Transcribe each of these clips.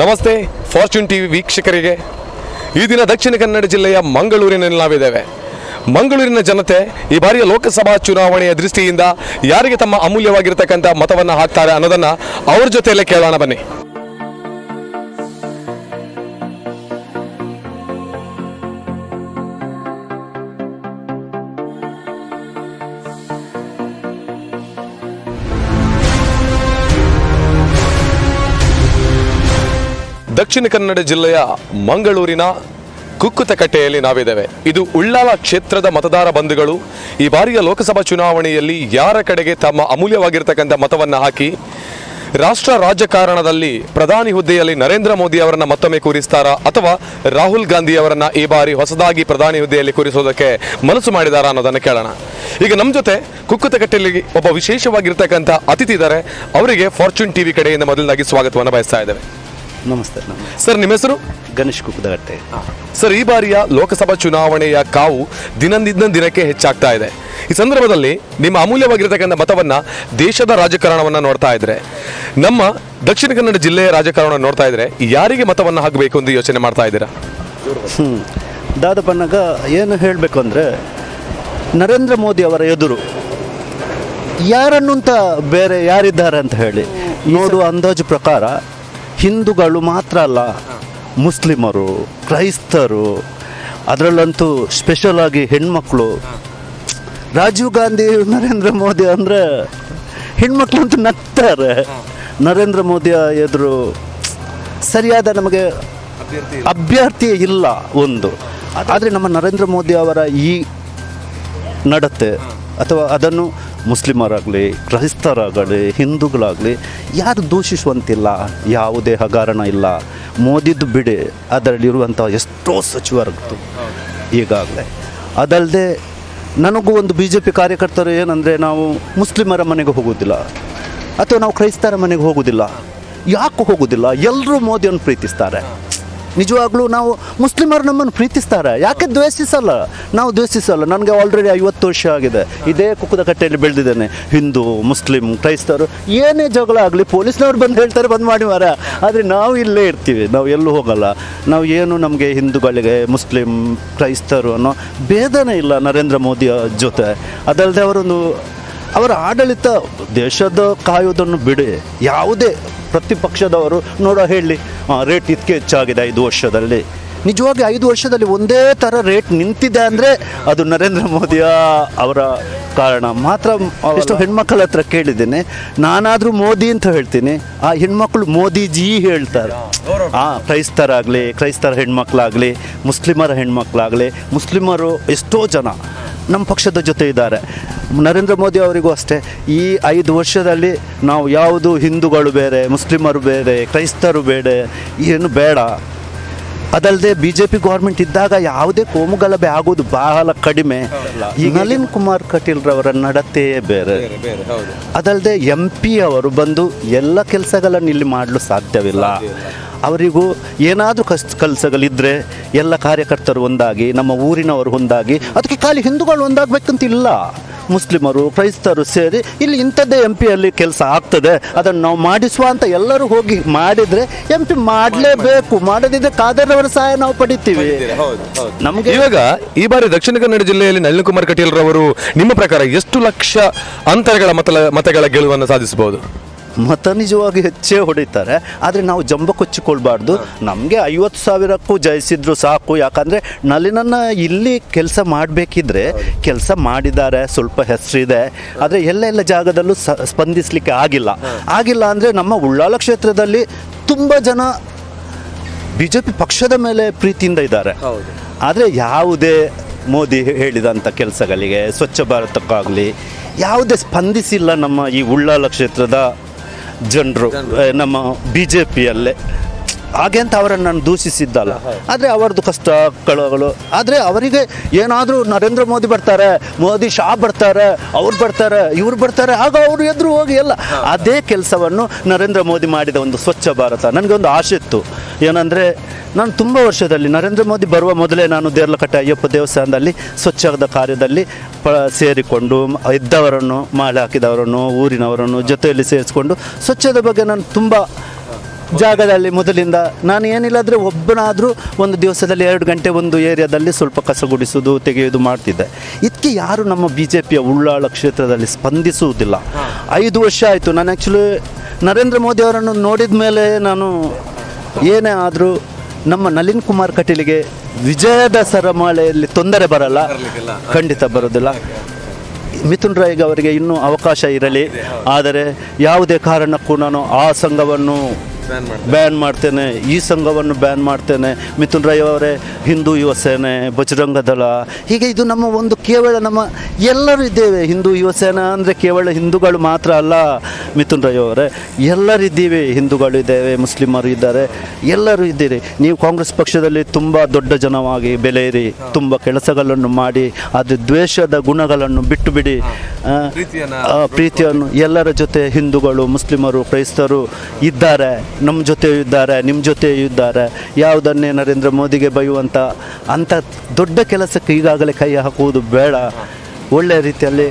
ನಮಸ್ತೆ, fortune TV ವೀಕ್ಷಕರಿಗೆ. ಈ ದಿನ ದಕ್ಷಿಣ ಕನ್ನಡ ಜಿಲ್ಲೆಯ ಮಂಗಳೂರಿನಲ್ಲಿ ನಾವಿದ್ದೇವೆ. ಮಂಗಳೂರಿನ ಜನತೆ ಈ ಬಾರಿಯ ಲೋಕಸಭಾ ಚುನಾವಣೆಯ ದೃಷ್ಟಿಯಿಂದ ಯಾರಿಗೆ ತಮ್ಮ ಅಮೂಲ್ಯವಾಗಿರ್ತಕ್ಕಂಥ ಮತವನ್ನು ಹಾಕ್ತಾರೆ ಅನ್ನೋದನ್ನು ಅವ್ರ ಜೊತೆಯಲ್ಲೇ ಕೇಳೋಣ ಬನ್ನಿ. ದಕ್ಷಿಣ ಕನ್ನಡ ಜಿಲ್ಲೆಯ ಮಂಗಳೂರಿನ ಕುಕ್ಕುತಕಟ್ಟೆಯಲ್ಲಿ ನಾವಿದ್ದೇವೆ. ಇದು ಉಳ್ಳಾಲ ಕ್ಷೇತ್ರದ ಮತದಾರ ಬಂಧುಗಳು, ಈ ಬಾರಿಯ ಲೋಕಸಭಾ ಚುನಾವಣೆಯಲ್ಲಿ ಯಾರ ಕಡೆಗೆ ತಮ್ಮ ಅಮೂಲ್ಯವಾಗಿರ್ತಕ್ಕಂಥ ಮತವನ್ನು ಹಾಕಿ, ರಾಷ್ಟ್ರ ರಾಜಕಾರಣದಲ್ಲಿ ಪ್ರಧಾನಿ ಹುದ್ದೆಯಲ್ಲಿ ನರೇಂದ್ರ ಮೋದಿ ಅವರನ್ನು ಮತ್ತೊಮ್ಮೆ ಕೂರಿಸ್ತಾರಾ ಅಥವಾ ರಾಹುಲ್ ಗಾಂಧಿ ಅವರನ್ನು ಈ ಬಾರಿ ಹೊಸದಾಗಿ ಪ್ರಧಾನಿ ಹುದ್ದೆಯಲ್ಲಿ ಕೂರಿಸೋದಕ್ಕೆ ಮನಸ್ಸು ಮಾಡಿದಾರಾ ಅನ್ನೋದನ್ನು ಕೇಳೋಣ. ಈಗ ನಮ್ಮ ಜೊತೆ ಕುಕ್ಕುತಕಟ್ಟೆಯಲ್ಲಿ ಒಬ್ಬ ವಿಶೇಷವಾಗಿರ್ತಕ್ಕಂಥ ಅತಿಥಿ ಇದ್ದಾರೆ ಅವರಿಗೆ ಫಾರ್ಚೂನ್ ಟಿವಿ ಕಡೆಯಿಂದ ಮೊದಲನಾಗಿ ಸ್ವಾಗತವನ್ನು ಬಯಸ್ತಾ ಇದ್ದೇವೆ. ನಮಸ್ತೆ ನಮಸ್ತೆ. ಸರ್ ನಿಮ್ಮ ಹೆಸರು? ಗಣೇಶ್ ಕುಕ್ಕದಗಟ್ಟೆ ಸರ್ ಈ ಬಾರಿಯ ಲೋಕಸಭಾ ಚುನಾವಣೆಯ ಕಾವು ದಿನದಿಂದ ದಿನಕ್ಕೆ ಹೆಚ್ಚಾಗ್ತಾ ಇದೆ. ಈ ಸಂದರ್ಭದಲ್ಲಿ ನಿಮ್ಮ ಅಮೂಲ್ಯವಾಗಿರತಕ್ಕಂಥ ಮತವನ್ನ ದೇಶದ ರಾಜಕಾರಣವನ್ನು ನೋಡ್ತಾ ಇದ್ರೆ ನಮ್ಮ ದಕ್ಷಿಣ ಕನ್ನಡ ಜಿಲ್ಲೆಯ ರಾಜಕಾರಣ ನೋಡ್ತಾ ಇದ್ರೆ ಯಾರಿಗೆ ಮತವನ್ನ ಹಾಕಬೇಕು ಎಂದು ಯೋಚನೆ ಮಾಡ್ತಾ ಇದ್ದೀರಾ? ಹ್ಞೂ ದಾದಪ್ಪನಾಗ ಏನು ಹೇಳಬೇಕು ಅಂದರೆ ನರೇಂದ್ರ ಮೋದಿ ಅವರ ಎದುರು ಯಾರನ್ನು ಅಂತ ಬೇರೆ ಯಾರಿದ್ದಾರೆ ಅಂತ ಹೇಳಿ ನೋಡುವ ಅಂದಾಜು ಪ್ರಕಾರ ಹಿಂದೂಗಳು ಮಾತ್ರ ಅಲ್ಲ ಮುಸ್ಲಿಮರು ಕ್ರೈಸ್ತರು ಅದರಲ್ಲಂತೂ ಸ್ಪೆಷಲ್ ಆಗಿ ಹೆಣ್ಮಕ್ಳು. ರಾಜೀವ್ ಗಾಂಧಿ ನರೇಂದ್ರ ಮೋದಿ ಅಂದರೆ ಹೆಣ್ಮಕ್ಳು ಅಂತೂ ನಗ್ತಾರೆ. ನರೇಂದ್ರ ಮೋದಿ ಎದುರು ಸರಿಯಾದ ನಮಗೆ ಅಭ್ಯರ್ಥಿ ಇಲ್ಲ ಒಂದು. ಆದರೆ ನಮ್ಮ ನರೇಂದ್ರ ಮೋದಿ ಅವರ ಈ ನಡತೆ ಅಥವಾ ಅದನ್ನು ಮುಸ್ಲಿಮರಾಗಲಿ, ಕ್ರೈಸ್ತರಾಗಲಿ, ಹಿಂದೂಗಳಾಗಲಿ ಯಾರು ದೂಷಿಸುವಂತಿಲ್ಲ, ಯಾವುದೇ ಹಗರಣ ಇಲ್ಲ. ಮೋದಿದ್ದು ಬಿಡಿ ಅದರಲ್ಲಿರುವಂಥ ಎಷ್ಟೋ ಸಚಿವರದ್ದು ಈಗಾಗಲೇ. ಅದಲ್ಲದೆ ನನಗೂ ಒಂದು ಬಿ ಜೆ ಪಿ ಕಾರ್ಯಕರ್ತರು ಏನಂದರೆ ನಾವು ಮುಸ್ಲಿಮರ ಮನೆಗೆ ಹೋಗೋದಿಲ್ಲ ಅಥವಾ ನಾವು ಕ್ರೈಸ್ತರ ಮನೆಗೆ ಹೋಗೋದಿಲ್ಲ ಯಾಕೆ ಹೋಗೋದಿಲ್ಲ ಎಲ್ಲರೂ ಮೋದಿಯನ್ನು ಪ್ರೀತಿಸ್ತಾರೆ. ನಿಜವಾಗ್ಲೂ ನಾವು ಮುಸ್ಲಿಮರು ನಮ್ಮನ್ನು ಪ್ರೀತಿಸ್ತಾರೆ. ಯಾಕೆ ದ್ವೇಷಿಸಲ್ಲ? ನಾವು ದ್ವೇಷಿಸಲ್ಲ. ನನಗೆ ಆಲ್ರೆಡಿ ಐವತ್ತು ವರ್ಷ ಆಗಿದೆ. ಇದೇ ಕುಕ್ಕದ ಕಟ್ಟೆಯಲ್ಲಿ ಬೆಳೆದಿದ್ದೇನೆ. ಹಿಂದೂ, ಮುಸ್ಲಿಂ, ಕ್ರೈಸ್ತರು ಏನೇ ಜಗಳ ಆಗಲಿ ಪೊಲೀಸ್ನವ್ರು ಬಂದು ಹೇಳ್ತಾರೆ, ಬಂದ್ ಮಾಡಿ ಮಾರ ಆದರೆ ನಾವು ಇಲ್ಲೇ ಇರ್ತೀವಿ. ನಾವು ಎಲ್ಲೂ ಹೋಗಲ್ಲ. ನಾವು ಏನು ನಮಗೆ ಹಿಂದೂಗಳಿಗೆ, ಮುಸ್ಲಿಂ, ಕ್ರೈಸ್ತರು ಅನ್ನೋ ಭೇದನೇ ಇಲ್ಲ ನರೇಂದ್ರ ಮೋದಿಯ ಜೊತೆ. ಅದಲ್ಲದೆ ಅವರೊಂದು, ಅವರ ಆಡಳಿತ ದೇಶದ ಕಾಯೋದನ್ನು ಬಿಡಿ. ಯಾವುದೇ ಪ್ರತಿಪಕ್ಷದವರು, ನೋಡೋ ಹೇಳಿ ರೇಟ್ ಇದಕ್ಕೆ ಹೆಚ್ಚಾಗಿದೆ ಐದು ವರ್ಷದಲ್ಲಿ. ನಿಜವಾಗಿ ಐದು ವರ್ಷದಲ್ಲಿ ಒಂದೇ ಥರ ರೇಟ್ ನಿಂತಿದೆ ಅಂದರೆ ಅದು ನರೇಂದ್ರ ಮೋದಿಯ ಅವರ ಕಾರಣ. ಮಾತ್ರ ಎಷ್ಟು ಹೆಣ್ಮಕ್ಳ ಹತ್ರ ಕೇಳಿದ್ದೀನಿ, ನಾನಾದರೂ ಮೋದಿ ಅಂತ ಹೇಳ್ತೀನಿ, ಆ ಹೆಣ್ಮಕ್ಳು ಮೋದಿಜಿ ಹೇಳ್ತಾರೆ. ಆ, ಕ್ರೈಸ್ತರಾಗಲಿ, ಕ್ರೈಸ್ತರ ಹೆಣ್ಮಕ್ಳಾಗಲಿ, ಮುಸ್ಲಿಮರ ಹೆಣ್ಮಕ್ಳಾಗಲಿ, ಮುಸ್ಲಿಮರು ಎಷ್ಟೋ ಜನ ನಮ್ಮ ಪಕ್ಷದ ಜೊತೆ ಇದ್ದಾರೆ. ನರೇಂದ್ರ ಮೋದಿ ಅವರಿಗೂ ಅಷ್ಟೇ ಈ ಐದು ವರ್ಷದಲ್ಲಿ ನಾವು ಯಾವುದು ಹಿಂದೂಗಳು ಬೇರೆ ಮುಸ್ಲಿಮರು ಬೇರೆ ಕ್ರೈಸ್ತರು ಬೇರೆ ಏನು ಬೇಡ. ಅದಲ್ಲದೆ ಬಿ ಜೆ ಪಿ ಗೌರ್ಮೆಂಟ್ ಇದ್ದಾಗ ಯಾವುದೇ ಕೋಮುಗಲಭೆ ಆಗೋದು ಬಹಳ ಕಡಿಮೆ. ಈ ನಳಿನ್ ಕುಮಾರ್ ಕಟೀಲ್ ರವರ ನಡತೆಯೇ ಬೇರೆ. ಅದಲ್ಲದೆ ಎಂ ಪಿ ಅವರು ಬಂದು ಎಲ್ಲ ಕೆಲಸಗಳನ್ನು ಇಲ್ಲಿ ಮಾಡಲು ಸಾಧ್ಯವಿಲ್ಲ. ಅವರಿಗೂ ಏನಾದರೂ ಕಸ್ ಕೆಲಸಗಳಿದ್ದರೆ ಎಲ್ಲ ಕಾರ್ಯಕರ್ತರು ಒಂದಾಗಿ ನಮ್ಮ ಊರಿನವರು ಒಂದಾಗಿ ಅದಕ್ಕೆ ಖಾಲಿ ಹಿಂದೂಗಳು ಒಂದಾಗಬೇಕಂತ ಇಲ್ಲ ಮುಸ್ಲಿಮರು ಕ್ರೈಸ್ತರು ಸೇರಿ ಇಲ್ಲಿ ಇಂಥದ್ದೇ ಎಂ ಪಿಯಲ್ಲಿ ಕೆಲಸ ಆಗ್ತದೆ. ಅದನ್ನು ನಾವು ಮಾಡಿಸುವ ಅಂತ ಎಲ್ಲರೂ ಹೋಗಿ ಮಾಡಿದರೆ ಎಂ ಪಿ ಮಾಡಲೇಬೇಕು. ಮಾಡದಿದ್ದರೆ ಕಾದರ್ರವರ ಸಹಾಯ ನಾವು ಪಡಿತೀವಿ. ನಮಗೆ ಇವಾಗ ಈ ಬಾರಿ ದಕ್ಷಿಣ ಕನ್ನಡ ಜಿಲ್ಲೆಯಲ್ಲಿ ನಳಿನ್ ಕುಮಾರ್ ಕಟೀಲ್ರವರು ನಿಮ್ಮ ಪ್ರಕಾರ ಎಷ್ಟು ಲಕ್ಷ ಅಂತರಗಳ ಮತ ಮತಗಳ ಗೆಲುವನ್ನು ಸಾಧಿಸಬಹುದು? ಮತ ನಿಜವಾಗಿ ಹೆಚ್ಚೇ ಹೊಡಿತಾರೆ ಆದರೆ ನಾವು ಜಂಬ ಕೊಚ್ಚಿಕೊಳ್ಬಾರ್ದು. ನಮಗೆ ಐವತ್ತು ಸಾವಿರಕ್ಕೂ ಜಯಿಸಿದ್ರು ಸಾಕು ಯಾಕಂದರೆ ನಲಿನನ್ನು ಇಲ್ಲಿ ಕೆಲಸ ಮಾಡಬೇಕಿದ್ರೆ ಕೆಲಸ ಮಾಡಿದ್ದಾರೆ ಸ್ವಲ್ಪ ಹೆಸರಿದೆ ಆದರೆ ಎಲ್ಲ ಎಲ್ಲ ಜಾಗದಲ್ಲೂ ಸ ಸ್ಪಂದಿಸಲಿಕ್ಕೆ ಆಗಿಲ್ಲ. ಆಗಿಲ್ಲ ಅಂದರೆ ನಮ್ಮ ಉಳ್ಳಾಲ ಕ್ಷೇತ್ರದಲ್ಲಿ ತುಂಬ ಜನ ಬಿ ಜೆ ಪಿ ಪಕ್ಷದ ಮೇಲೆ ಪ್ರೀತಿಯಿಂದ ಇದ್ದಾರೆ. ಆದರೆ ಯಾವುದೇ ಮೋದಿ ಹೇಳಿದಂಥ ಕೆಲಸಗಳಿಗೆ ಸ್ವಚ್ಛ ಭಾರತಕ್ಕಾಗಲಿ ಯಾವುದೇ ಸ್ಪಂದಿಸಿಲ್ಲ ನಮ್ಮ ಈ ಉಳ್ಳಾಲ ಕ್ಷೇತ್ರದ ಜನರು ನಮ್ಮ ಬಿ ಜೆ ಪಿಯಲ್ಲೇ ಹಾಗೆ ಅಂತ ಅವರನ್ನು ನಾನು ದೂಷಿಸಿದ್ದಲ್ಲ. ಆದರೆ ಅವರದ್ದು ಕಷ್ಟ ಕಳಗಳು ಆದರೆ ಅವರಿಗೆ ಏನಾದರೂ ನರೇಂದ್ರ ಮೋದಿ ಬರ್ತಾರೆ ಮೋದಿ ಶಾ ಬರ್ತಾರೆ ಅವ್ರು ಬರ್ತಾರೆ ಇವ್ರು ಬರ್ತಾರೆ ಆಗ ಅವರು ಎದುರು ಹೋಗಿ ಎಲ್ಲ. ಅದೇ ಕೆಲಸವನ್ನು ನರೇಂದ್ರ ಮೋದಿ ಮಾಡಿದ ಒಂದು ಸ್ವಚ್ಛ ಭಾರತ. ನನಗೆ ಒಂದು ಆಸೆ ಇತ್ತು. ಏನಂದರೆ ನಾನು ತುಂಬ ವರ್ಷದಲ್ಲಿ ನರೇಂದ್ರ ಮೋದಿ ಬರುವ ಮೊದಲೇ ನಾನು ದೇರ್ಲಕಟ್ಟೆ ಅಯ್ಯಪ್ಪ ದೇವಸ್ಥಾನದಲ್ಲಿ ಸ್ವಚ್ಛದ ಕಾರ್ಯದಲ್ಲಿ ಪ ಸೇರಿಕೊಂಡು ಇದ್ದವರನ್ನು ಮಾಲೆ ಹಾಕಿದವರನ್ನು ಊರಿನವರನ್ನು ಜೊತೆಯಲ್ಲಿ ಸೇರಿಸಿಕೊಂಡು ಸ್ವಚ್ಛದ ಬಗ್ಗೆ ನಾನು ತುಂಬ ಜಾಗದಲ್ಲಿ ಮೊದಲಿಂದ ನಾನು ಏನಿಲ್ಲಾದರೆ ಒಬ್ಬನಾದರೂ ಒಂದು ದಿವಸದಲ್ಲಿ ಎರಡು ಗಂಟೆ ಒಂದು ಏರಿಯಾದಲ್ಲಿ ಸ್ವಲ್ಪ ಕಸ ಗುಡಿಸೋದು ತೆಗೆಯೋದು ಮಾಡ್ತಿದ್ದೆ. ಇದಕ್ಕೆ ಯಾರು ನಮ್ಮ ಬಿ ಜೆ ಪಿಯ ಉಳ್ಳಾಳ ಕ್ಷೇತ್ರದಲ್ಲಿ ಸ್ಪಂದಿಸುವುದಿಲ್ಲ. ಐದು ವರ್ಷ ಆಯಿತು. ನಾನು ಆ್ಯಕ್ಚುಲಿ ನರೇಂದ್ರ ಮೋದಿ ಅವರನ್ನು ನೋಡಿದ ಮೇಲೆ ನಾನು ಏನೇ ಆದರೂ ನಮ್ಮ ನಳಿನ್ ಕುಮಾರ್ ಕಟೀಲಿಗೆ ವಿಜಯದ ಸರಮಾಳೆಯಲ್ಲಿ ತೊಂದರೆ ಬರಲ್ಲ. ಖಂಡಿತ ಬರೋದಿಲ್ಲ. ಮಿಥುನ್ ರಾಯ್ಗೆ ಅವರಿಗೆ ಇನ್ನೂ ಅವಕಾಶ ಇರಲಿ. ಆದರೆ ಯಾವುದೇ ಕಾರಣಕ್ಕೂ ನಾನು ಆ ಸಂಘವನ್ನು ಬ್ಯಾನ್ ಮಾಡ್ತೇನೆ. ಈ ಸಂಘವನ್ನು ಬ್ಯಾನ್ ಮಾಡ್ತೇನೆ. ಮಿಥುನ್ ರಾಯ್ ಅವರೇ ಹಿಂದೂ ಯುವ ಸೇನೆ ಬಜರಂಗ ದಳ. ಹೀಗೆ ಇದು ನಮ್ಮ ಒಂದು ಕೇವಲ ನಮ್ಮ ಎಲ್ಲರೂ ಇದ್ದೇವೆ. ಹಿಂದೂ ಯುವ ಸೇನಾ ಅಂದರೆ ಕೇವಲ ಹಿಂದೂಗಳು ಮಾತ್ರ ಅಲ್ಲ ಮಿಥುನ್ ರಾಯ್ ಅವರೇ. ಎಲ್ಲರಿದ್ದೀವಿ ಹಿಂದೂಗಳು ಇದ್ದೇವೆ ಮುಸ್ಲಿಮರು ಇದ್ದಾರೆ. ಎಲ್ಲರೂ ಇದ್ದೀರಿ. ನೀವು ಕಾಂಗ್ರೆಸ್ ಪಕ್ಷದಲ್ಲಿ ತುಂಬ ದೊಡ್ಡ ಜನವಾಗಿ ಬೆಳೆಯಿರಿ. ತುಂಬ ಕೆಲಸಗಳನ್ನು ಮಾಡಿ ಅದು ದ್ವೇಷದ ಗುಣಗಳನ್ನು ಬಿಟ್ಟು ಬಿಡಿ. ಪ್ರೀತಿಯನ್ನು ಎಲ್ಲರ ಜೊತೆ ಹಿಂದೂಗಳು ಮುಸ್ಲಿಮರು ಕ್ರೈಸ್ತರು ಇದ್ದಾರೆ. ನಮ್ಮ ಜೊತೆಯೂ ಇದ್ದಾರೆ ನಿಮ್ಮ ಜೊತೆಯೂ ಇದ್ದಾರೆ. ಯಾವುದನ್ನೇ ನರೇಂದ್ರ ಮೋದಿಗೆ ಬೈಯುವಂಥ ಅಂಥ ದೊಡ್ಡ ಕೆಲಸಕ್ಕೆ ಈಗಾಗಲೇ ಕೈ ಹಾಕುವುದು ಬೇಡ. ಒಳ್ಳೆಯ ರೀತಿಯಲ್ಲಿ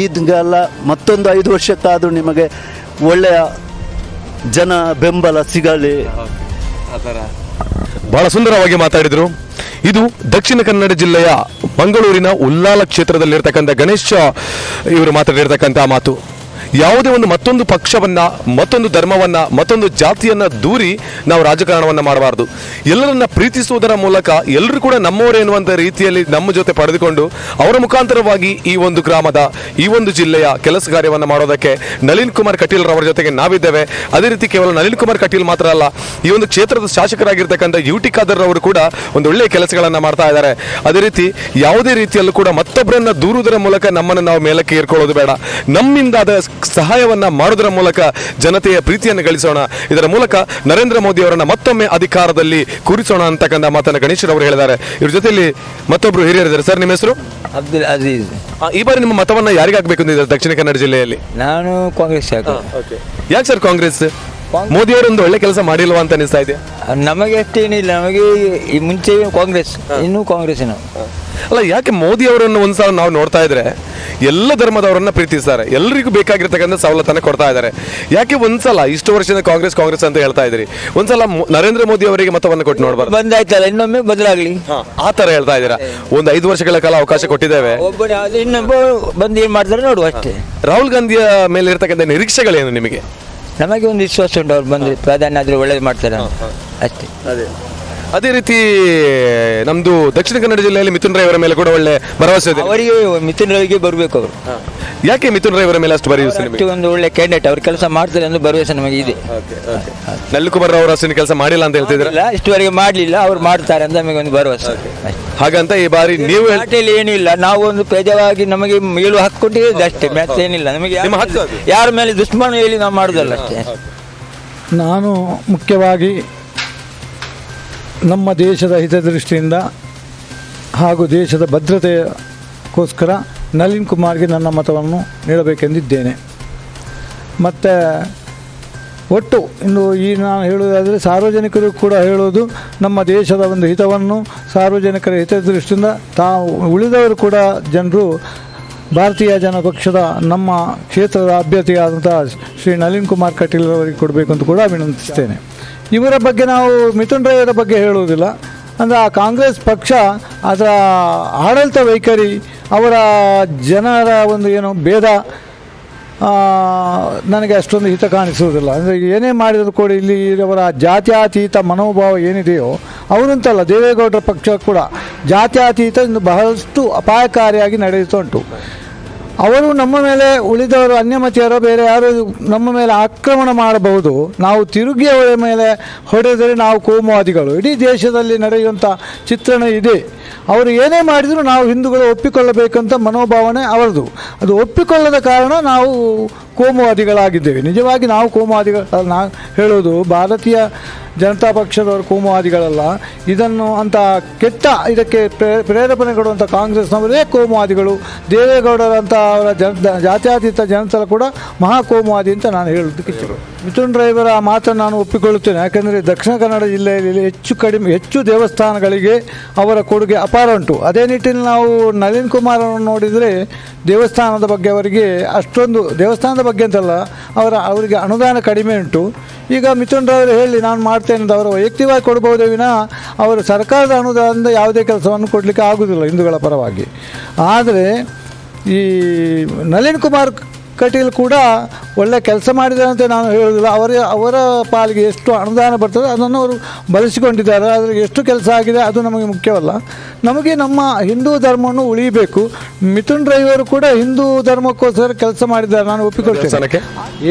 ಈಗೆಲ್ಲ ಮತ್ತೊಂದು ಐದು ವರ್ಷಕ್ಕಾದರೂ ನಿಮಗೆ ಒಳ್ಳೆಯ ಜನ ಬೆಂಬಲ ಸಿಗಲಿ. ಬಹಳ ಸುಂದರವಾಗಿ ಮಾತಾಡಿದ್ರು. ಇದು ದಕ್ಷಿಣ ಕನ್ನಡ ಜಿಲ್ಲೆಯ ಮಂಗಳೂರಿನ ಉಲ್ಲಾಲ ಕ್ಷೇತ್ರದಲ್ಲಿರ್ತಕ್ಕಂಥ ಗಣೇಶ ಇವರು ಮಾತಾಡಿರ್ತಕ್ಕಂಥ ಮಾತು. ಯಾವುದೇ ಒಂದು ಮತ್ತೊಂದು ಪಕ್ಷವನ್ನು, ಮತ್ತೊಂದು ಧರ್ಮವನ್ನು, ಮತ್ತೊಂದು ಜಾತಿಯನ್ನು ದೂರಿ ನಾವು ರಾಜಕಾರಣವನ್ನು ಮಾಡಬಾರ್ದು. ಎಲ್ಲರನ್ನ ಪ್ರೀತಿಸುವುದರ ಮೂಲಕ ಎಲ್ಲರೂ ಕೂಡ ನಮ್ಮವರೇ ಎನ್ನುವಂಥ ರೀತಿಯಲ್ಲಿ ನಮ್ಮ ಜೊತೆ ಪಡೆದುಕೊಂಡು ಅವರ ಮುಖಾಂತರವಾಗಿ ಈ ಒಂದು ಗ್ರಾಮದ, ಈ ಒಂದು ಜಿಲ್ಲೆಯ ಕೆಲಸ ಕಾರ್ಯವನ್ನು ಮಾಡೋದಕ್ಕೆ ನಳಿನ್ ಕುಮಾರ್ ಕಟೀಲ್ ರವರ ಜೊತೆಗೆ ನಾವಿದ್ದೇವೆ. ಅದೇ ರೀತಿ ಕೇವಲ ನಳಿನ್ ಕುಮಾರ್ ಕಟೀಲ್ ಮಾತ್ರ ಅಲ್ಲ, ಈ ಒಂದು ಕ್ಷೇತ್ರದ ಶಾಸಕರಾಗಿರ್ತಕ್ಕಂಥ ಯು ಟಿ ಖಾದರ್ ಅವರು ಕೂಡ ಒಂದು ಒಳ್ಳೆಯ ಕೆಲಸಗಳನ್ನು ಮಾಡ್ತಾ ಇದ್ದಾರೆ. ಅದೇ ರೀತಿ ಯಾವುದೇ ರೀತಿಯಲ್ಲೂ ಕೂಡ ಮತ್ತೊಬ್ಬರನ್ನ ದೂರುವುದರ ಮೂಲಕ ನಮ್ಮನ್ನು ನಾವು ಮೇಲಕ್ಕೆ ಏರ್ಕೊಳ್ಳೋದು ಬೇಡ. ನಮ್ಮಿಂದಾದ ಸಹಾಯವನ್ನ ಮಾಡೋದರ ಮೂಲಕ ಜನತೆಯ ಪ್ರೀತಿಯನ್ನು ಗಳಿಸೋಣ. ಇದರ ಮೂಲಕ ನರೇಂದ್ರ ಮೋದಿ ಅವರನ್ನ ಮತ್ತೊಮ್ಮೆ ಅಧಿಕಾರದಲ್ಲಿ ಕೂರಿಸೋಣ ಅಂತಕ್ಕಂಥ ಮಾತನ್ನು ಗಣೇಶ್ವರ ಅವರು ಹೇಳಿದ್ದಾರೆ. ಇವ್ರ ಜೊತೆಯಲ್ಲಿ ಮತ್ತೊಬ್ಬರು ಹಿರಿಯರಿದ್ದಾರೆ ಸರ್ ನಿಮ್ಮ ಹೆಸರು? ಅಬ್ದುಲ್ ಅಜೀಜ್. ಆ, ಈ ಬಾರಿ ನಿಮ್ಮ ಮತವನ್ನ ಯಾರಿಗೆ ಹಾಕ್ಬೇಕು ಅಂತಿದ್ದಾರೆ ದಕ್ಷಿಣ ಕನ್ನಡ ಜಿಲ್ಲೆಯಲ್ಲಿ? ನಾನು ಕಾಂಗ್ರೆಸ್ ಶಾಖ ಯಾಕೆ ಸರ್ ಕಾಂಗ್ರೆಸ್? ಮೋದಿ ಅವರು ಒಂದು ಒಳ್ಳೆ ಕೆಲಸ ಮಾಡಿಲ್ವಾ ಅಂತ ಅನಿಸ್ತಾ ಇದೆ? ನಮಗೆ ಅಷ್ಟೇನಿಲ್ಲ. ನಮಗೆ ಈ ಮುಂಚೆ ಕಾಂಗ್ರೆಸ್ ಇನ್ನೂ ಕಾಂಗ್ರೆಸ್ ನಾವು ಅಲ್ಲ ಯಾಕೆ ಮೋದಿ ಅವರನ್ನು ಒಂದ್ಸಲ ನಾವು ನೋಡ್ತಾ ಇದ್ರೆ ಎಲ್ಲ ಧರ್ಮದವರನ್ನ ಪ್ರೀತಿಸ್ತಾರೆ. ಎಲ್ಲರಿಗೂ ಬೇಕಾಗಿರ್ತಕ್ಕಂಥ ಸವಲತ್ತನ್ನು ಕೊಡ್ತಾ ಇದ್ದಾರೆ. ಯಾಕೆ ಒಂದ್ಸಲ ಇಷ್ಟು ವರ್ಷದ ಕಾಂಗ್ರೆಸ್ ಕಾಂಗ್ರೆಸ್ ಅಂತ ಹೇಳ್ತಾ ಇದ್ರಿ ಒಂದ್ಸಲ ನರೇಂದ್ರ ಮೋದಿ ಅವರಿಗೆ ಮತವನ್ನು ಕೊಟ್ಟು ನೋಡ್ಬಾರ್ದು. ಬಂದಾಯ್ತಲ್ಲ ಇನ್ನೊಮ್ಮೆ ಬದಲಾಗ್ಲಿ. ಆ ತರ ಹೇಳ್ತಾ ಇದ್ದೀರಾ? ಒಂದು ಐದು ವರ್ಷಗಳ ಕಾಲ ಅವಕಾಶ ಕೊಟ್ಟಿದ್ದೇವೆ. ಇನ್ನೊಬ್ಬ ಬಂದು ಏನ್ ಮಾಡ್ತಾರೆ ನೋಡುವ ಅಷ್ಟೇ. ರಾಹುಲ್ ಗಾಂಧಿಯ ಮೇಲೆ ಇರ್ತಕ್ಕಂಥ ನಿರೀಕ್ಷೆಗಳೇನು ನಿಮಗೆ? ನಮಗೆ ಒಂದು ವಿಶ್ವಾಸ ಉಂಟು ಅವ್ರು ಬಂದ್ರೆ. ಪ್ರಧಾನಿ ಆದ್ರೆ ಒಳ್ಳೇದು ಮಾಡ್ತಾರೆ. ಅಷ್ಟೇ. ಅದೇ. ರೀತಿ ನಮ್ದು ದಕ್ಷಿಣ ಕನ್ನಡ ಜಿಲ್ಲೆಯಲ್ಲಿ ಮಿಥುನ್ ರೈ ಅವರ ಮೇಲೆ ಕೂಡ ಒಳ್ಳೆ ಭರವಸೆ ಇದೆ. ಅವರಿಗೆ ಮಿಥುನ್ ರವಿಗೆ ಬರಬೇಕು ಅವರು. ಯಾಕೆ ಮಿಥುನ್ ರೈ ಅವರ ಮೇಲೆ ಅಷ್ಟು ಭರವಸೆ ನಿಮಗೆ? ಒಂದು ಒಳ್ಳೆ ಕ್ಯಾಂಡಿಡೇಟ್ ಅವ್ರು ಕೆಲಸ ಮಾಡ್ತಾರೆ ಅಂತ ಭರವಸೆ ನಮಗೆ ಇದೆ. ನಲ್ಲಕುಮಾರ್ ಕುಮಾರ್ ಅವರು ಅಷ್ಟೇನು ಕೆಲಸ ಮಾಡಿಲ್ಲ ಅಂತ ಹೇಳ್ತಿದ್ರೆ ಇಲ್ಲ ಇಷ್ಟುವರೆಗೆ ಮಾಡಲಿಲ್ಲ ಅವ್ರು ಮಾಡ್ತಾರೆ ಅಂತ ನಮಗೆ ಒಂದು ಭರವಸೆ. ಹಾಗಂತ ಈ ಬಾರಿ ನೀವು ಹೇಳ್- ಪಾರ್ಟಿಯಲ್ಲಿ ಏನಿಲ್ಲ ನಾವು ಒಂದು ಪ್ರಜವಾಗಿ ನಮಗೆ ಮೇಲು ಹಾಕೊಂಡಿರೋದು ಅಷ್ಟೇ ಮತ್ತೆ ಏನಿಲ್ಲ. ನಮಗೆ ಯಾರ ನಿಮ್ಮ ಹಕ್ಕು ಮೇಲೆ- ಯಾರ ಮೇಲೆ ದುಷ್ಮನ ಹೇಳಿ ನಾವು ಮಾಡೋದಲ್ಲ ಅಷ್ಟೇ. ನಾನು ಮುಖ್ಯವಾಗಿ ನಮ್ಮ ದೇಶದ ಹಿತದೃಷ್ಟಿಯಿಂದ ಹಾಗೂ ದೇಶದ ಭದ್ರತೆಗೋಸ್ಕರ ನಳಿನ್ ಕುಮಾರ್ಗೆ ನನ್ನ ಮತವನ್ನು ನೀಡಬೇಕೆಂದಿದ್ದೇನೆ. ಮತ್ತು ಒಟ್ಟು ಇನ್ನು ಈ ನಾನು ಹೇಳುವುದಾದರೆ ಸಾರ್ವಜನಿಕರು ಕೂಡ ಹೇಳುವುದು ನಮ್ಮ ದೇಶದ ಒಂದು ಹಿತವನ್ನು ಸಾರ್ವಜನಿಕರ ಹಿತದೃಷ್ಟಿಯಿಂದ ತಾವು ಉಳಿದವರು ಕೂಡ ಜನರು ಭಾರತೀಯ ಜನ ಪಕ್ಷದ ನಮ್ಮ ಕ್ಷೇತ್ರದ ಅಭ್ಯರ್ಥಿಯಾದಂಥ ಶ್ರೀ ನಳಿನ್ ಕುಮಾರ್ ಕಟೀಲ್ ಅವರಿಗೆ ಕೊಡಬೇಕು ಅಂತ ಕೂಡ ವಿನಂತಿಸ್ತೇನೆ ಇವರ ಬಗ್ಗೆ ನಾವು ಮಿಥುನ್ ರೈಯವರ ಬಗ್ಗೆ ಹೇಳುವುದಿಲ್ಲ. ಅಂದರೆ ಆ ಕಾಂಗ್ರೆಸ್ ಪಕ್ಷ, ಅದರ ಆಡಳಿತ ವೈಖರಿ, ಅವರ ಜನರ ಒಂದು ಏನು ಭೇದ ನನಗೆ ಅಷ್ಟೊಂದು ಹಿತ ಕಾಣಿಸುವುದಿಲ್ಲ. ಅಂದರೆ ಏನೇ ಮಾಡಿದರೂ ಕೂಡ ಇಲ್ಲಿ ಅವರ ಜಾತ್ಯಾತೀತ ಮನೋಭಾವ ಏನಿದೆಯೋ, ಅವರಂತಲ್ಲ, ದೇವೇಗೌಡರ ಪಕ್ಷ ಕೂಡ ಜಾತ್ಯಾತೀತ ಇಂದು ಬಹಳಷ್ಟು ಅಪಾಯಕಾರಿಯಾಗಿ ನಡೆಯುತ್ತಾ ಉಂಟು ಅವರು ನಮ್ಮ ಮೇಲೆ ಉಳಿದವರು ಅನ್ಯಮತಿಯರೋ, ಬೇರೆ ಯಾರು ನಮ್ಮ ಮೇಲೆ ಆಕ್ರಮಣ ಮಾಡಬಹುದು, ನಾವು ತಿರುಗಿ ಅವರ ಮೇಲೆ ಹೊಡೆದರೆ ನಾವು ಕೋಮುವಾದಿಗಳು. ಇಡೀ ದೇಶದಲ್ಲಿ ನಡೆಯುವಂಥ ಚಿತ್ರಣ ಇದೆ. ಅವರು ಏನೇ ಮಾಡಿದರೂ ನಾವು ಹಿಂದೂಗಳು ಒಪ್ಪಿಕೊಳ್ಳಬೇಕಂತ ಮನೋಭಾವನೆ ಅವರದು. ಅದು ಒಪ್ಪಿಕೊಳ್ಳದ ಕಾರಣ ನಾವು ಕೋಮುವಾದಿಗಳಾಗಿದ್ದೇವೆ. ನಿಜವಾಗಿ ನಾವು ಕೋಮುವಾದಿಗಳ ಹೇಳೋದು ಭಾರತೀಯ ಜನತಾ ಪಕ್ಷದವರು ಕೋಮುವಾದಿಗಳಲ್ಲ, ಇದನ್ನು ಅಂತ ಕೆಟ್ಟ ಇದಕ್ಕೆ ಪ್ರೇ- ಪ್ರೇರೇಪಣೆ ಕೊಡುವಂಥ ಕಾಂಗ್ರೆಸ್ನವರೇ ಕೋಮುವಾದಿಗಳು. ದೇವೇಗೌಡರಂಥ ಅವರ ಜನ, ಜಾತ್ಯತೀತ ಜನತಲ ಕೂಡ ಮಹಾ ಕೋಮುವಾದಿ ಅಂತ ನಾನು ಹೇಳೋದಕ್ಕೆ ಇಚ್ಛೆ ಮಿಥುನ್ ರೈವರ ಆ ಮಾತನ್ನು ನಾನು ಒಪ್ಪಿಕೊಳ್ಳುತ್ತೇನೆ. ಯಾಕೆಂದರೆ ದಕ್ಷಿಣ ಕನ್ನಡ ಜಿಲ್ಲೆಯಲ್ಲಿ ಹೆಚ್ಚು ಕಡಿಮೆ, ಹೆಚ್ಚು ದೇವಸ್ಥಾನಗಳಿಗೆ ಅವರ ಕೊಡುಗೆ ಅಪಾರ ಉಂಟು. ಅದೇ ನಿಟ್ಟಿನಲ್ಲಿ ನಾವು ನಳಿನ್ ಕುಮಾರ್ ಅವರನ್ನು ನೋಡಿದರೆ ದೇವಸ್ಥಾನದ ಬಗ್ಗೆ ಅವರಿಗೆ ಅಷ್ಟೊಂದು, ದೇವಸ್ಥಾನದ ಬಗ್ಗೆ ಅಂತಲ್ಲ, ಅವರ, ಅವರಿಗೆ ಅನುದಾನ ಕಡಿಮೆ ಉಂಟು. ಈಗ ಮಿಥುನ್ ರೈವರು ಹೇಳಿ, ನಾನು ಮಾಡ್ತೇನೆ ಅಂತ ಅವರು ವೈಯಕ್ತಿಕವಾಗಿ ಕೊಡ್ಬೋದೇ ವಿನ ಅವರು ಸರ್ಕಾರದ ಅನುದಾನದಿಂದ ಯಾವುದೇ ಕೆಲಸವನ್ನು ಕೊಡಲಿಕ್ಕೆ ಆಗುವುದಿಲ್ಲ ಹಿಂದೂಗಳ ಪರವಾಗಿ. ಆದರೆ ಈ ನಳಿನ್ ಕುಮಾರ್ ಕಟೀಲ್ ಕೂಡ ಒಳ್ಳೆ ಕೆಲಸ ಮಾಡಿದ್ದಾರೆ ಅಂತ ನಾನು ಹೇಳೋದಿಲ್ಲ ಅವರ ಅವರ ಪಾಲಿಗೆ ಎಷ್ಟು ಅನುದಾನ ಬರ್ತದೆ ಅದನ್ನು ಅವರು ಬಳಸಿಕೊಂಡಿದ್ದಾರೆ. ಆದರೆ ಎಷ್ಟು ಕೆಲಸ ಆಗಿದೆ ಅದು ನಮಗೆ ಮುಖ್ಯವಲ್ಲ. ನಮಗೆ ನಮ್ಮ ಹಿಂದೂ ಧರ್ಮವನ್ನು ಉಳಿಬೇಕು. ಮಿಥುನ್ ಡ್ರೈವರು ಕೂಡ ಹಿಂದೂ ಧರ್ಮಕ್ಕೋಸ್ಕರ ಕೆಲಸ ಮಾಡಿದ್ದಾರೆ. ನಾನು ಒಪ್ಪಿಕೊಳ್ತೇನೆ. ಏನಾಗುವುದಿಲ್ಲ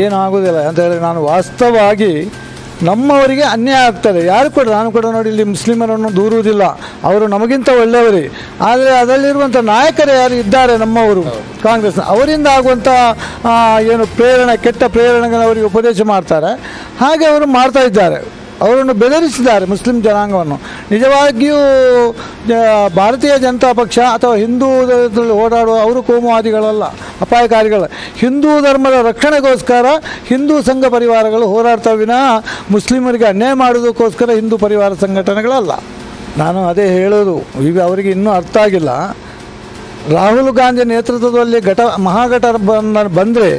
ಏನಾಗೋದಿಲ್ಲ ಅಂತ ಹೇಳಿ ನಾನು ವಾಸ್ತವವಾಗಿ ನಮ್ಮವರಿಗೆ ಅನ್ಯಾಯ ಆಗ್ತದೆ. ಯಾರು ಕೂಡ, ನಾನು ಕೂಡ ನೋಡಿ ಇಲ್ಲಿ ಮುಸ್ಲಿಮರನ್ನು ದೂರುವುದಿಲ್ಲ. ಅವರು ನಮಗಿಂತ ಒಳ್ಳೆಯವರೇ. ಆದರೆ ಅದರಲ್ಲಿರುವಂಥ ನಾಯಕರು ಯಾರು ಇದ್ದಾರೆ ನಮ್ಮವರು? ಕಾಂಗ್ರೆಸ್ನ. ಅವರಿಂದ ಆಗುವಂಥ ಏನು ಪ್ರೇರಣೆ, ಕೆಟ್ಟ ಪ್ರೇರಣೆಗಳನ್ನು ಅವರಿಗೆ ಉಪದೇಶ ಮಾಡ್ತಾರೆ. ಹಾಗೆ ಅವರು ಮಾಡ್ತಾ ಇದ್ದಾರೆ. ಅವರನ್ನು ಬೆದರಿಸಿದ್ದಾರೆ ಮುಸ್ಲಿಂ ಜನಾಂಗವನ್ನು. ನಿಜವಾಗಿಯೂ ಭಾರತೀಯ ಜನತಾ ಪಕ್ಷ ಅಥವಾ ಹಿಂದೂ ಓಡಾಡುವ ಅವರು ಕೋಮುವಾದಿಗಳಲ್ಲ ಅಪಾಯಕಾರಿಗಳ ಹಿಂದೂ ಧರ್ಮದ ರಕ್ಷಣೆಗೋಸ್ಕರ ಹಿಂದೂ ಸಂಘ ಪರಿವಾರಗಳು ಹೋರಾಡ್ತಾ ಮುಸ್ಲಿಮರಿಗೆ ಅನ್ಯಾಯ ಮಾಡೋದಕ್ಕೋಸ್ಕರ ಹಿಂದೂ ಪರಿವಾರ ಸಂಘಟನೆಗಳಲ್ಲ. ನಾನು ಅದೇ ಹೇಳೋದು, ಈಗ ಅವರಿಗೆ ಇನ್ನೂ ಅರ್ಥ ಆಗಿಲ್ಲ. ರಾಹುಲ್ ಗಾಂಧಿ ನೇತೃತ್ವದಲ್ಲಿ ಘಟ ಮಹಾಘಟ ಬಂದರೆ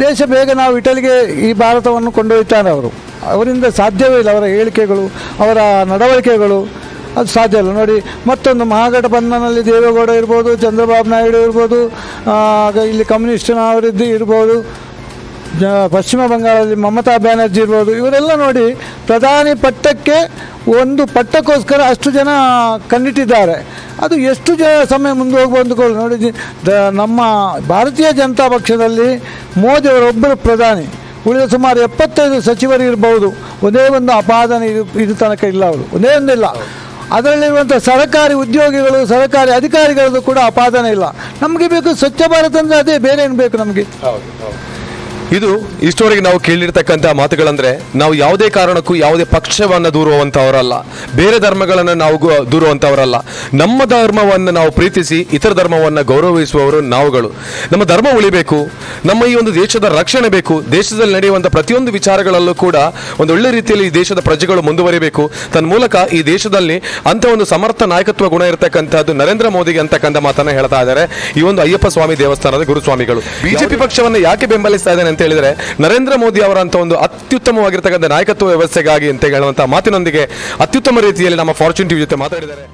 ದೇಶ ಬೇಗ ನಾವು ಇಟಲಿಗೆ ಈ ಭಾರತವನ್ನು ಕೊಂಡೊಯ್ತಾರೆ ಅವರು. ಅವರಿಂದ ಸಾಧ್ಯವೇ ಇಲ್ಲ ಅವರ ಹೇಳಿಕೆಗಳು, ಅವರ ನಡವಳಿಕೆಗಳು. ಅದು ಸಾಧ್ಯ ಇಲ್ಲ. ನೋಡಿ, ಮತ್ತೊಂದು ಮಹಾಗಠಬಂಧನಲ್ಲಿ ದೇವೇಗೌಡ ಇರ್ಬೋದು, ಚಂದ್ರಬಾಬು ನಾಯ್ಡು ಇರ್ಬೋದು ಇಲ್ಲಿ ಕಮ್ಯುನಿಸ್ಟ್ನವರಿದ್ದು ಇರ್ಬೋದು, ಜ, ಪಶ್ಚಿಮ ಬಂಗಾಳದಲ್ಲಿ ಮಮತಾ ಬ್ಯಾನರ್ಜಿ ಇರ್ಬೋದು, ಇವರೆಲ್ಲ ನೋಡಿ ಪ್ರಧಾನಿ ಪಟ್ಟಕ್ಕೆ ಒಂದು ಪಟ್ಟಕ್ಕೋಸ್ಕರ ಅಷ್ಟು ಜನ ಕಣ್ಣಿಟ್ಟಿದ್ದಾರೆ. ಅದು ಎಷ್ಟು ಜ ಸಮಯ ಮುಂದೆ ಹೋಗ್ಬೋದು ಅಂದ್ಕೊಳ್ಳಿ ನೋಡಿ ನಮ್ಮ ಭಾರತೀಯ ಜನತಾ ಪಕ್ಷದಲ್ಲಿ ಮೋದಿಯವರೊಬ್ಬರು ಪ್ರಧಾನಿ. ಉಳಿದ ಸುಮಾರು ಎಪ್ಪತ್ತೈದು ಸಚಿವರು ಇರಬಹುದು ಒಂದೇ ಒಂದು ಅಪಾದನೆ ಇದು ಇದು ತನಕ ಇಲ್ಲ ಅವರು. ಒಂದೇ ಒಂದಿಲ್ಲ. ಅದರಲ್ಲಿರುವಂಥ ಸರ್ಕಾರಿ ಉದ್ಯೋಗಿಗಳು, ಸರ್ಕಾರಿ ಅಧಿಕಾರಿಗಳದ್ದು ಕೂಡ ಅಪಾದನೆ ಇಲ್ಲ. ನಮಗೆ ಬೇಕು ಸ್ವಚ್ಛ ಭಾರತ ಅಂದರೆ ಅದೇ ಬೇರೆ ಏನು ಬೇಕು ನಮಗೆ? ಇದು ಇಷ್ಟವರೆಗೆ ನಾವು ಕೇಳಿರ್ತಕ್ಕಂಥ ಮಾತುಗಳಂದ್ರೆ ನಾವು ಯಾವುದೇ ಕಾರಣಕ್ಕೂ ಯಾವುದೇ ಪಕ್ಷವನ್ನು ದೂರುವಂಥವರಲ್ಲ ಬೇರೆ ಧರ್ಮಗಳನ್ನು ನಾವು ದೂರುವಂಥವರಲ್ಲ ನಮ್ಮ ಧರ್ಮವನ್ನು ನಾವು ಪ್ರೀತಿಸಿ ಇತರ ಧರ್ಮವನ್ನು ಗೌರವಿಸುವವರು ನಾವುಗಳು. ನಮ್ಮ ಧರ್ಮ ಉಳಿಬೇಕು ನಮ್ಮ ಈ ಒಂದು ದೇಶದ ರಕ್ಷಣೆ ಬೇಕು ದೇಶದಲ್ಲಿ ನಡೆಯುವಂಥ ಪ್ರತಿಯೊಂದು ವಿಚಾರಗಳಲ್ಲೂ ಕೂಡ ಒಂದು ಒಳ್ಳೆ ರೀತಿಯಲ್ಲಿ ಈ ದೇಶದ ಪ್ರಜೆಗಳು ಮುಂದುವರಿಬೇಕು. ತನ್ನ ಮೂಲಕ ಈ ದೇಶದಲ್ಲಿ ಅಂತ ಒಂದು ಸಮರ್ಥ ನಾಯಕತ್ವ ಗುಣ ಇರತಕ್ಕಂಥದ್ದು ನರೇಂದ್ರ ಮೋದಿಗೆ ಅಂತಕ್ಕಂಥ ಮಾತನ್ನು ಹೇಳ್ತಾ ಇದ್ದಾರೆ ಈ ಒಂದು ಅಯ್ಯಪ್ಪ ಸ್ವಾಮಿ ದೇವಸ್ಥಾನದ ಗುರುಸ್ವಾಮಿಗಳು. ಬಿಜೆಪಿ ಪಕ್ಷವನ್ನು ಯಾಕೆ ಬೆಂಬಲಿಸ್ತಾ ಇದ್ದಾನೆ ಅಂತ ಹೇಳಿದ್ರೆ ನರೇಂದ್ರ ಮೋದಿ ಅವರಂತ ಒಂದು ಅತ್ಯುತ್ತಮವಾಗಿರ್ತಕ್ಕಂಥ ನಾಯಕತ್ವ ವ್ಯವಸ್ಥೆಗಾಗಿ ಅಂತ ಹೇಳುವಂತ ಮಾತಿನೊಂದಿಗೆ ಅತ್ಯುತ್ತಮ ರೀತಿಯಲ್ಲಿ ನಮ್ಮ ಫಾರ್ಚುನ್ ಟಿವಿ ಜೊತೆ ಮಾತಾಡಿದ್ದಾರೆ.